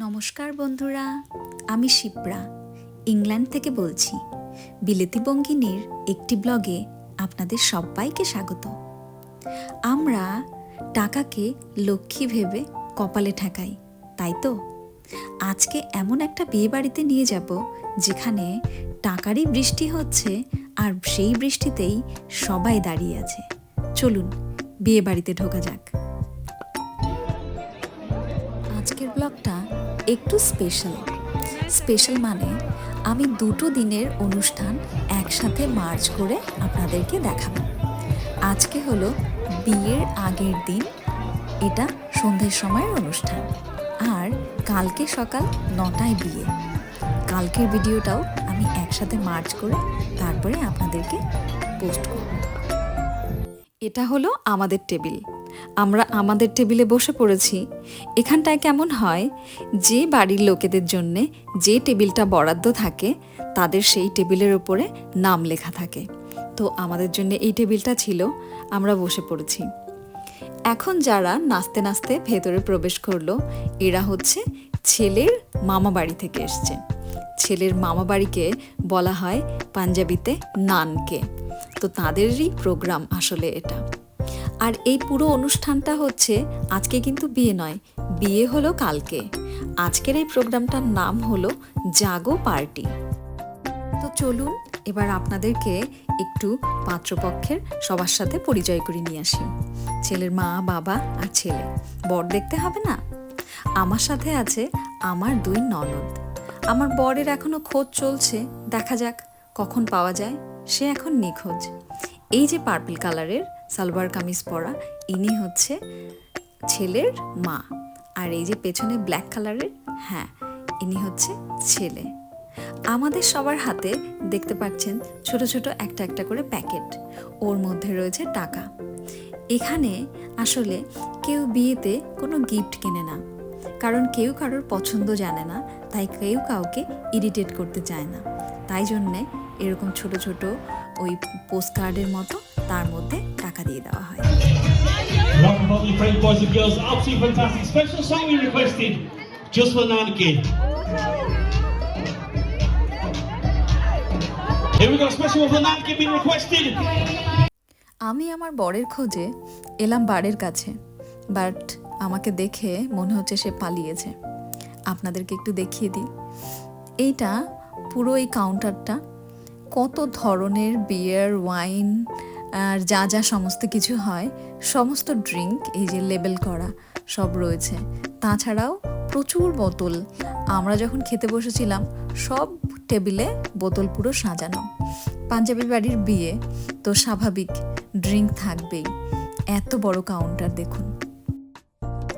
নমস্কার বন্ধুরা, আমি শিপ্রা, ইংল্যান্ড থেকে বলছি। বিলেতি বঙ্গিনীর একটি ব্লগে আপনাদের সবাইকে স্বাগত। আমরা টাকাকে লক্ষ্মী ভেবে কপালে ঠেকাই, তাই তো? আজকে এমন একটা বিয়ে বাড়িতে নিয়ে যাব, যেখানে টাকারই বৃষ্টি হচ্ছে আর সেই বৃষ্টিতেই সবাই দাঁড়িয়ে আছে। চলুন বিয়ে বাড়িতে ঢোকা যাক। আজকের ব্লগটা একটু স্পেশাল স্পেশাল মানে আমি দুটো দিনের অনুষ্ঠান একসাথে মার্চ করে আপনাদেরকে দেখাবো। আজকে হলো বিয়ের আগের দিন, এটা সন্ধ্যের সময়ের অনুষ্ঠান। আর কালকে সকাল নটায় বিয়ে। কালকের ভিডিওটাও আমি একসাথে মার্চ করে তারপরে আপনাদেরকে পোস্ট করব। এটা হলো আমাদের টেবিল আমরা আমাদের টেবিলে বসে পড়েছি। এখানটায় কেমন হয়? যে বাড়ির লোকেদের জন্যে যে টেবিলটা বরাদ্দ থাকে, তাদের সেই টেবিলের উপরে নাম লেখা থাকে। তো আমাদের জন্য এই টেবিলটা ছিল, আমরা বসে পড়েছি। এখন যারা নাচতে নাচতে ভেতরে প্রবেশ করল, এরা হচ্ছে ছেলের মামা বাড়ি থেকে এসছে। ছেলের মামা বাড়িকে বলা হয় পাঞ্জাবিতে নানকে। তো তাদেরই প্রোগ্রাম আসলে এটা। আর এই পুরো অনুষ্ঠানটা হচ্ছে আজকে কিন্তু বিয়ে নয়, বিয়ে হলো কালকে। আজকের এই প্রোগ্রামটার নাম হলো জাগো পার্টি। তো চলুন, এবার আপনাদেরকে একটু পাত্রপক্ষের সবার সাথে পরিচয় করে নিয়ে আসি। ছেলের মা, বাবা আর ছেলে। বর দেখতে হবে না? আমার সাথে আছে আমার দুই ননদ। আমার বরের এখনও খোঁজ চলছে, দেখা যাক কখন পাওয়া যায়। সে এখন নিখোঁজ। এই যে পার্পল কালারের সালোয়ার কামিজ পরা, ইনি হচ্ছে ছেলের মা। আর এই যে পেছনে ব্ল্যাক কালারের হ্যাঁ ইনি হচ্ছে ছেলে। আমাদের সবার হাতে দেখতে পাচ্ছেন ছোট ছোট একটা একটা করে প্যাকেট। ওর মধ্যে রয়েছে টাকা। এখানে আসলে কেউ বিয়েতে কোনো গিফট কেনে না। কারণ কেউ কারোর পছন্দ জানে না, তাই কেউ কাউকে ইরিটেট করতে চায় না। তাই জন্যে এরকম ছোট ছোট ওই পোস্ট কার্ডের মতো তার মধ্যে টাকা দিয়ে দেওয়া হয় just for Kid. Here we go, special for Kid being requested. আমি আমার বরের খোঁজে এলাম বাড়ির কাছে বাট আমাকে দেখে মনে হচ্ছে সে পালিয়েছে আপনাদেরকে একটু দেখিয়ে দিই এইটা পুরো এই কাউন্টারটা কত ধরনের বিয়ার ওয়াইন আর যা যা সমস্ত কিছু হয়, সমস্ত ড্রিঙ্ক, এই যে লেবেল করা সব রয়েছে। তাছাড়াও প্রচুর বোতল। আমরা যখন খেতে বসেছিলাম, সব টেবিলে বোতল পুরো সাজানো। পাঞ্জাবি বাড়ির বিয়ে, তো স্বাভাবিক, ড্রিঙ্ক থাকবেই। এত বড় কাউন্টার, দেখুন।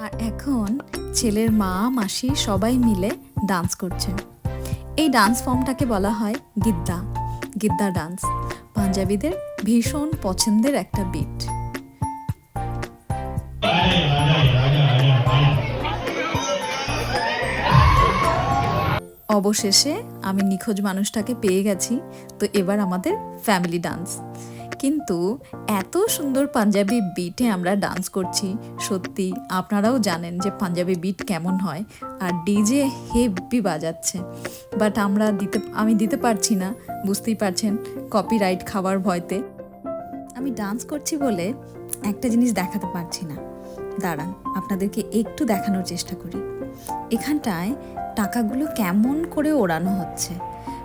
আর এখন ছেলের মা, মাসি সবাই মিলে ডান্স করছেন। এই ডান্স ফর্মটাকে বলা হয় গিদ্দা। গিদ্দা ডান্স। পাঞ্জাবিদের ভীষণ পছন্দের একটা বিট অবশেষে আমি নিখোঁজ মানুষটাকে পেয়ে গেছি, তো এবার আমাদের ফ্যামিলি ডান্স কিন্তু এত সুন্দর পাঞ্জাবি বিটে আমরা ডান্স করছি। সত্যি, আপনারাও জানেন যে পাঞ্জাবি বিট কেমন হয়, আর ডিজে হেভি বাজাচ্ছে। বাট আমরা দিতে, আমি দিতে পারছি না, বুঝতেই পারছেন কপিরাইট খাওয়ার ভয়তে। আমি ডান্স করছি বলে একটা জিনিস দেখাতে পারছি না। দাঁড়ান, আপনাদেরকে একটু দেখানোর চেষ্টা করি। এখানটায় টাকাগুলো কেমন করে ওড়ানো হচ্ছে?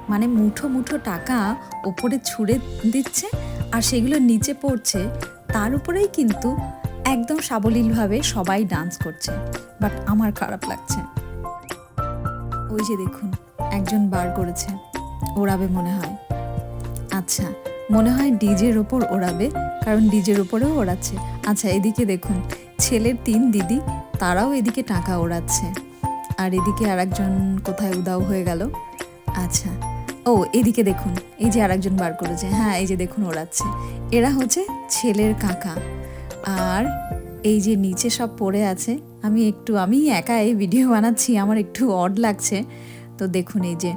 মানে মুঠো মুঠো টাকা ওপরে ছুঁড়ে দিচ্ছে আর সেগুলো নিচে পড়ছে, তার উপরেই কিন্তু একদম সাবলীলভাবে সবাই ডান্স করছে। বাট আমার খারাপ লাগছে। ওই যে দেখুন, একজন বার করেছে। ওড়াবে মনে হয়। আচ্ছা মনে হয় ডিজের ওপর ওড়াবে, কারণ ডিজের ওপরেও ওড়াচ্ছে। আচ্ছা এদিকে দেখুন, ছেলের তিন দিদি, তারাও এদিকে টাকা ওড়াচ্ছে। আর এদিকে আরেকজন কোথায় উদাও হয়ে গেল? আচ্ছা ও, এদিকে দেখুন, এই যে আরেকজন বার করেছে। হ্যাঁ এই যে দেখুন, ওড়াচ্ছে। এরা হচ্ছে ছেলের কাকা। আর এই যে নিচে সব পড়ে আছে, আমি একটু আমি একা এই ভিডিও বানাচ্ছি, আমার একটু অড লাগছে। তো দেখুন, এই যে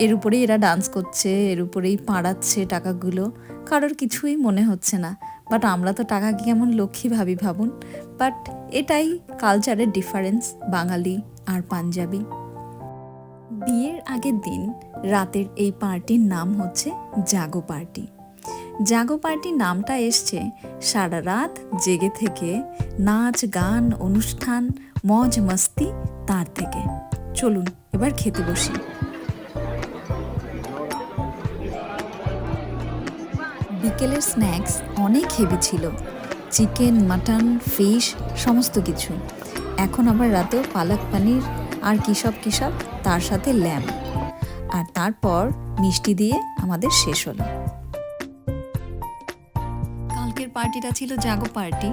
এর উপরেই এরা ডান্স করছে, এর উপরেই পাড়াচ্ছে টাকাগুলো। কারোর কিছুই মনে হচ্ছে না। বাট আমরা তো টাকাকে কেমন লক্ষ্মী ভাবি ভাবুন। বাট এটাই কালচারের ডিফারেন্স বাঙালি আর পাঞ্জাবি। বিয়ের আগের দিন রাতের এই পার্টির নাম হচ্ছে জাগো পার্টি জাগো পার্টি নামটা এসছে সারা রাত জেগে থেকে নাচ, গান, অনুষ্ঠান মজ মস্তি তার থেকে। চলুন এবার খেতে বসি। বিকেলের স্ন্যাক্স অনেক হেভি ছিল। চিকেন, মাটন, ফিশ, সমস্ত কিছু। এখন আবার রাতেও পালক পানির আর কী সব কী সব তার সাথে ল্যাম্প আর তারপর মিষ্টি দিয়ে আমাদের শেষ হলো। কালকের পার্টিটা ছিল জাগো পার্টি,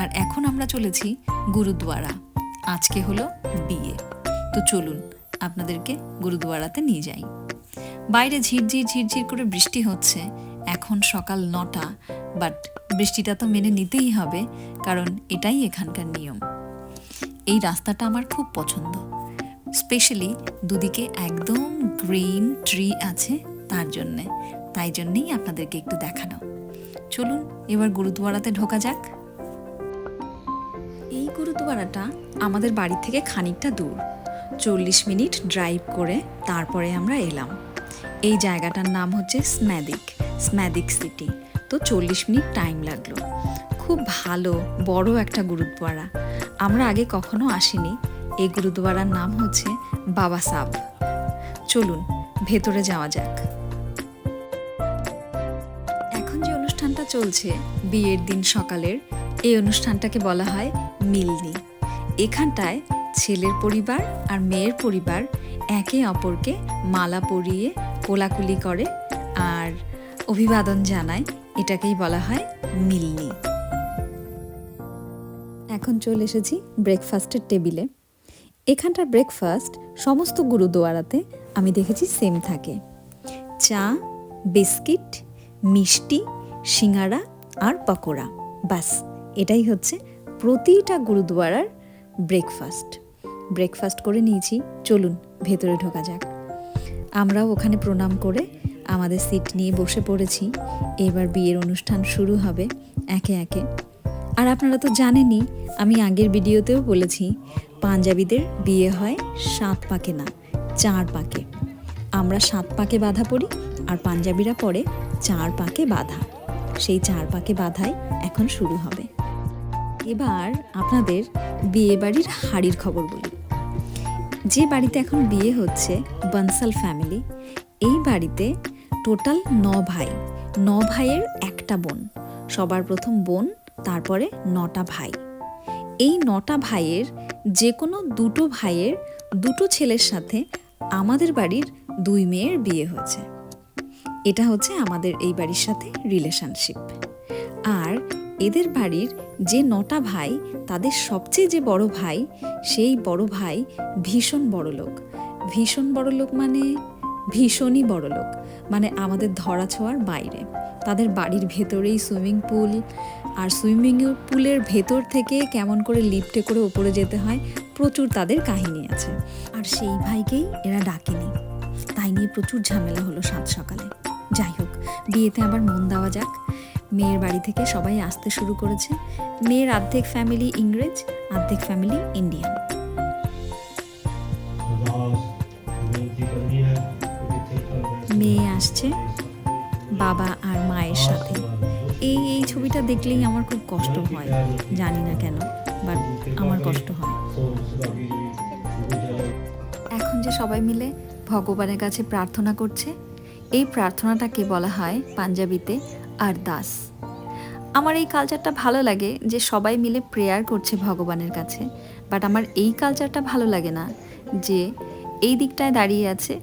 আর এখন আমরা চলেছি গুরুদুয়ারা। আজকে হলো বিয়ে। তো চলুন, আপনাদেরকে গুরুদুয়ারাতে নিয়ে যাই। বাইরে ঝিরঝির ঝিরঝির করে বৃষ্টি হচ্ছে এখন সকাল নটা বাট বৃষ্টিটা তো মেনে নিতেই হবে, কারণ এটাই এখানকার নিয়ম। এই রাস্তাটা আমার খুব পছন্দ। স্পেশালি দুদিকে একদম গ্রিন ট্রি আছে তার জন্যে। তাই জন্যেই আপনাদেরকে একটু দেখানো। চলুন, এবার গুরুদুয়ারাতে ঢোকা যাক। এই গুরুদুয়ারাটা আমাদের বাড়ি থেকে খানিকটা দূর। চল্লিশ মিনিট ড্রাইভ করে তারপরে আমরা এলাম। এই জায়গাটার নাম হচ্ছে স্ম্যাদিক স্ম্যাদিক সিটি তো চল্লিশ মিনিট টাইম লাগল। খুব ভালো, বড় একটা গুরুদ্বারা আমরা আগে কখনো আসিনি। এই গুরুদ্বারার নাম হচ্ছে বাবা সাব। চলুন, ভেতরে যাওয়া যাক। এখন যে অনুষ্ঠানটা চলছে, বিয়ের দিন সকালের, এই অনুষ্ঠানটাকে বলা হয় মিলনি। এখানটায় ছেলের পরিবার আর মেয়ের পরিবার একে অপরকে মালা পরিয়ে কোলাকুলি করে অভিবাদন জানায়, এটাকেই বলা হয় মিলনি। এখন চলে এসেছি ব্রেকফাস্টের টেবিলে। এখানটার ব্রেকফাস্ট সমস্ত গুরুদুয়ারাতে আমি দেখেছি সেম থাকে। চা, বিস্কিট, মিষ্টি, সিঙ্গারা আর পকোড়া। বাস এটাই হচ্ছে প্রতিটা গুরুদুয়ারার ব্রেকফাস্ট ব্রেকফাস্ট করে নিয়েছি, চলুন ভেতরে ঢোকা যাক। আমরাও ওখানে প্রণাম করে আমাদের সিট নিয়ে বসে পড়েছি। এবার বিয়ের অনুষ্ঠান শুরু হবে একে একে। আর আপনারা তো জানেনই, আমি আগের ভিডিওতেও বলেছি, পাঞ্জাবিদের বিয়ে হয় সাত পাকে না, চার পাকে। আমরা সাত পাকে বাধা পড়ি আর পাঞ্জাবিরা পড়ে চার পাকে বাধা। সেই চার পাকে বাধাই এখন শুরু হবে। এবার আপনাদের বিয়ে বাড়ির হাড়ির খবর বলি। যে বাড়িতে এখন বিয়ে হচ্ছে বনসাল ফ্যামিলি, এই বাড়িতে টোটাল ন ভাই। ন ভাইয়ের একটা বোন। সবার প্রথম বোন, তারপরে নটা ভাই। এই নটা ভাইয়ের যে কোনো দুটো ভাইয়ের দুটো ছেলের সাথে আমাদের বাড়ির দুই মেয়ের বিয়ে হয়েছে। এটা হচ্ছে আমাদের এই বাড়ির সাথে রিলেশনশিপ আর এদের বাড়ির যে নটা ভাই, তাদের সবচেয়ে যে বড় ভাই, সেই বড় ভাই ভীষণ বড় লোক ভীষণ বড় লোক মানে ভীষণই বড় লোক মানে আমাদের ধরা ছোঁয়ার বাইরে। তাদের বাড়ির ভেতরেই সুইমিং পুল, আর সুইমিং পুলের ভেতর থেকে কেমন করে লিফটে করে ওপরে যেতে হয়, প্রচুর তাদের কাহিনী আছে। আর সেই ভাইকেই এরা ডাকেনি। তাই নিয়ে প্রচুর ঝামেলা হলো সাত সকালে। যাই হোক, বিয়েতে আবার মন দেওয়া যাক। মেয়ের বাড়ি থেকে সবাই আসতে শুরু করেছে। মেয়ের অর্ধেক ফ্যামিলি ইংরেজ অর্ধেক ফ্যামিলি ইন্ডিয়ান। মেয়ে আসছে, বাবা আর মায়ের সাথে। এই এই ছবিটা দেখলেই আমার খুব কষ্ট হয়, জানি না কেন বাট আমার কষ্ট হয়। এখন যে সবাই মিলে ভগবানের কাছে প্রার্থনা করছে, এই প্রার্থনাটাকে বলা হয় পাঞ্জাবিতে আরদাস আমার এই কালচারটা ভালো লাগে যে সবাই মিলে প্রেয়ার করছে ভগবানের কাছে বাট আমার এই কালচারটা ভালো লাগে না যে এই দিকটায় দাঁড়িয়ে আছে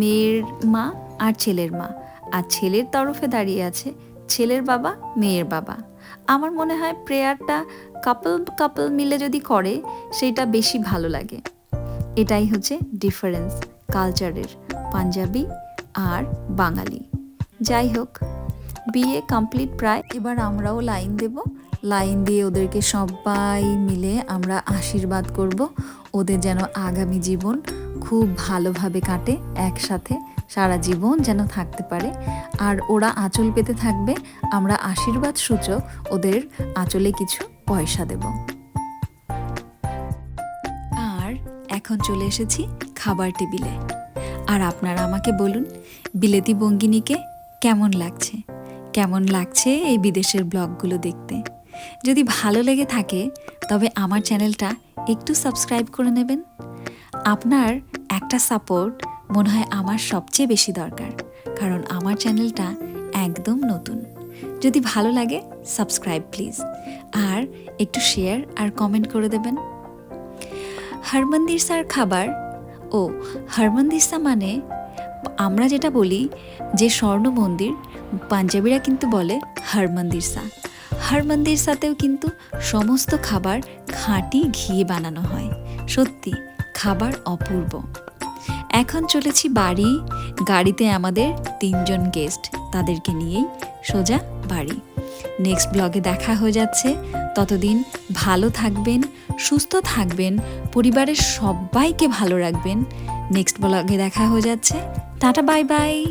মেয়ের মা আর ছেলের মা। আর ছেলের তরফে দাঁড়িয়ে আছে ছেলের বাবা, মেয়ের বাবা। আমার মনে হয় প্রেয়ারটা কাপল কাপল মিলে যদি করে, সেইটা বেশি ভালো লাগে। এটাই হচ্ছে ডিফারেন্স কালচারের পাঞ্জাবি আর বাঙালি। যাই হোক, বিয়ে কমপ্লিট প্রায়। এবার আমরাও লাইন দেব। লাইন দিয়ে ওদেরকে সবাই মিলে আমরা আশীর্বাদ করব। ওদের যেন আগামী জীবন খুব ভালোভাবে কাটে একসাথে। সারা জীবন যেন থাকতে পারে। আর ওরা আঁচল পেতে থাকবে, আমরা আশীর্বাদ সূচক ওদের আঁচলে কিছু পয়সা দেব। আর এখন চলে এসেছি খাবার টেবিলে। আর আপনারা আমাকে বলুন, বিলেতি বঙ্গিনীকে কেমন লাগছে? কেমন লাগছে এই বিদেশের ব্লগগুলো দেখতে? যদি ভালো লেগে থাকে, তবে আমার চ্যানেলটা একটু সাবস্ক্রাইব করে নেবেন। আপনার একটা সাপোর্ট মনে হয় আমার সবচেয়ে বেশি দরকার, কারণ আমার চ্যানেলটা একদম নতুন। যদি ভালো লাগে, সাবস্ক্রাইব প্লিজ। আর একটু শেয়ার আর কমেন্ট করে দেবেন। হরমন্দিরসার খাবার, ও হরমন্দিরসা মানে আমরা যেটা বলি যে স্বর্ণ মন্দির, পাঞ্জাবিরা কিন্তু বলে হরমন্দিরসা হরমন্দিরসাতেও কিন্তু সমস্ত খাবার খাঁটি ঘিয়ে বানানো হয়। সত্যি, খাবার অপূর্ব। এখন চলেছি বাড়ি। গাড়িতে আমাদের তিনজন গেস্ট তাদেরকে নিয়েই সোজা বাড়ি। নেক্সট ব্লগে দেখা হয়ে যাচ্ছে। ততদিন ভালো থাকবেন, সুস্থ থাকবেন, পরিবারের সবাইকে ভালো রাখবেন। নেক্সট ব্লগে দেখা হয়ে যাচ্ছে। Tata bye bye